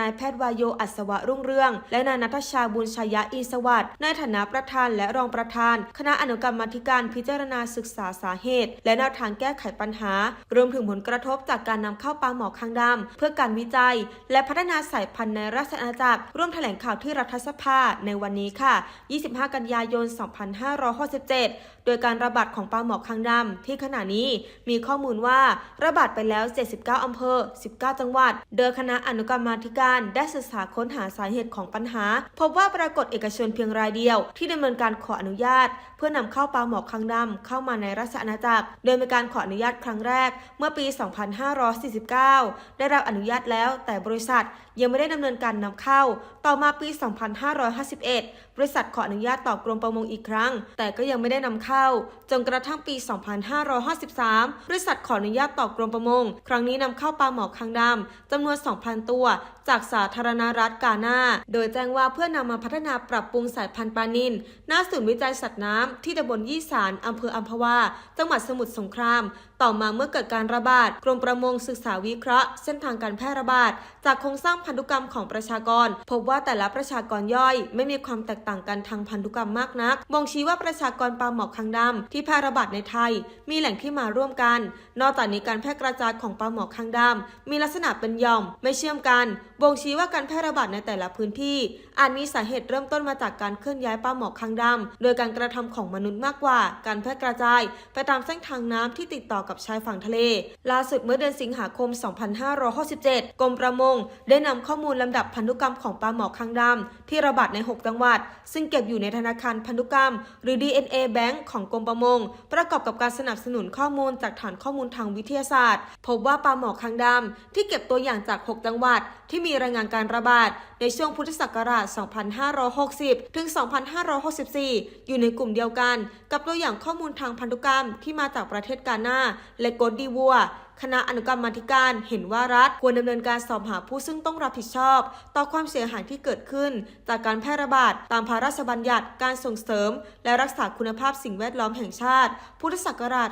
นายแพทย์วายโยอัศวะรุ่งเรือง และนายนัทชาบุญชยะอินสวัสดิ์ในฐานะประธานและรองประธาน คณะอนุกรรมาธิการพิจารณาศึกษาสาเหตุ และแนวทางแก้ไขปัญหา รวมถึงผลกระทบจากการนำเข้าปลาหมอคางดำเพื่อการวิจัย และพัฒนาสายพันธุ์ในราชอาณาจักรร่วมแถลงข่าวที่รัฐสภาในวันนี้ค่ะ 25 กันยายน 2567 โดยการระบาดของปลาหมอคางดำที่ขณะนี้มีข้อมูลว่าระบาดไปแล้ว 79 อำเภอ 19 จังหวัด โดยคณะอนุกรรมาธิการได้ศึกษาค้นหาสาเหตุของปัญหา พบว่าปรากฏเอกชนเพียงรายเดียว ที่ดำเนินการขออนุญาต เพื่อนำเข้าปลาหมอคางดำเข้ามาในราชอาณาจักร โดยมีการขออนุญาตครั้งแรก เมื่อปี 2549 ได้รับอนุญาตแล้วแต่บริษัท ยังไม่ได้ดำเนินการนำเข้า ต่อมาปี 2551 บริษัทขออนุญาตต่อกรมประมงอีกครั้ง แต่ก็ยังไม่ได้นำเข้า จนกระทั่งปี 2553 บริษัทขออนุญาตต่อกรมประมง ครั้งนี้นำเข้าปลาหมอคางดำจำนวน 2,000 ตัว จากสาธารณรัฐกาหน้า โดยแจ้งว่าเพื่อนำมาพัฒนาปรับปรุงสายพันธุ์ปลานิลณศูนย์วิจัยสัตว์น้ำที่ตำบลยี่สารอำเภออัมพวา จังหวัดสมุทรสงคราม ต่อมาเมื่อเกิดการระบาด กรมประมงศึกษาวิเคราะห์ เส้นทางการแพร่ระบาด จากโครงสร้างพันธุกรรมของประชากร พบว่าแต่ละประชากรย่อย ไม่มีความแตกต่างกันทางพันธุกรรมมากนัก บ่งชี้ว่าประชากรปลาหมอคางดำที่แพร่ระบาดในไทย มีแหล่งที่มาร่วมกัน นอกจากนี้การแพร่กระจายของปลาหมอคางดำมีลักษณะเป็นหย่อม ไม่เชื่อมกัน บ่งชี้ว่าการแพร่ระบาดในแต่ละพื้นที่ อาจมีสาเหตุเริ่มต้นมาจากการเคลื่อนย้ายปลาหมอคางดำโดยการกระทำของมนุษย์มากกว่า การแพร่กระจาย ไปตามเส้นทางน้ำที่ติดต่อกับชายฝั่งทะเล ล่าสุดเมื่อเดือนสิงหาคม 2567 กรมประมงได้นำข้อมูลลำดับพันธุกรรมของปลาหมอคางดำที่ระบาดใน 6 จังหวัด ซึ่งเก็บอยู่ในธนาคารพันธุกรรม หรือ DNA Bank ของกรมประมง ประกอบกับการสนับสนุนข้อมูลจากฐานข้อมูลทางวิทยาศาสตร์ พบว่าปลาหมอคางดำที่เก็บตัวอย่างจาก 6 จังหวัด ที่มีรายงานการระบาด ในช่วงพุทธศักราช 2560 ถึง 2564 อยู่ในกลุ่มเดียวกัน กับตัวอย่างข้อมูลทางพันธุกรรมที่มาจากประเทศกาหน้าและโกดดีวัว คณะอนุกรรมาธิการเห็นว่ารัฐควรดำเนินการสอบหาผู้ซึ่งต้องรับผิดชอบ ต่อความเสียหายที่เกิดขึ้น จากการแพร่ระบาดตามพระราชบัญญัติการส่งเสริม และรักษาคุณภาพสิ่งแวดล้อมแห่งชาติ พุทธศักราช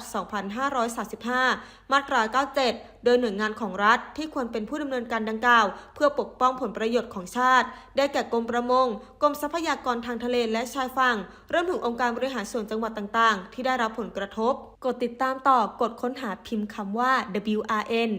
2535 มาตรา 97 โดยหน่วยงานของรัฐที่ควรเป็นผู้ดำเนินการดังกล่าว เพื่อปกป้องผลประโยชน์ของชาติ ได้แก่กรมประมงกรมทรัพยากรทางทะเลและชายฝั่งเริ่มถึงองค์การบริหารส่วนจังหวัดต่าง ๆ ที่ได้รับผลกระทบ กดติดตามต่อกดค้นหาพิมพ์คำว่า WRN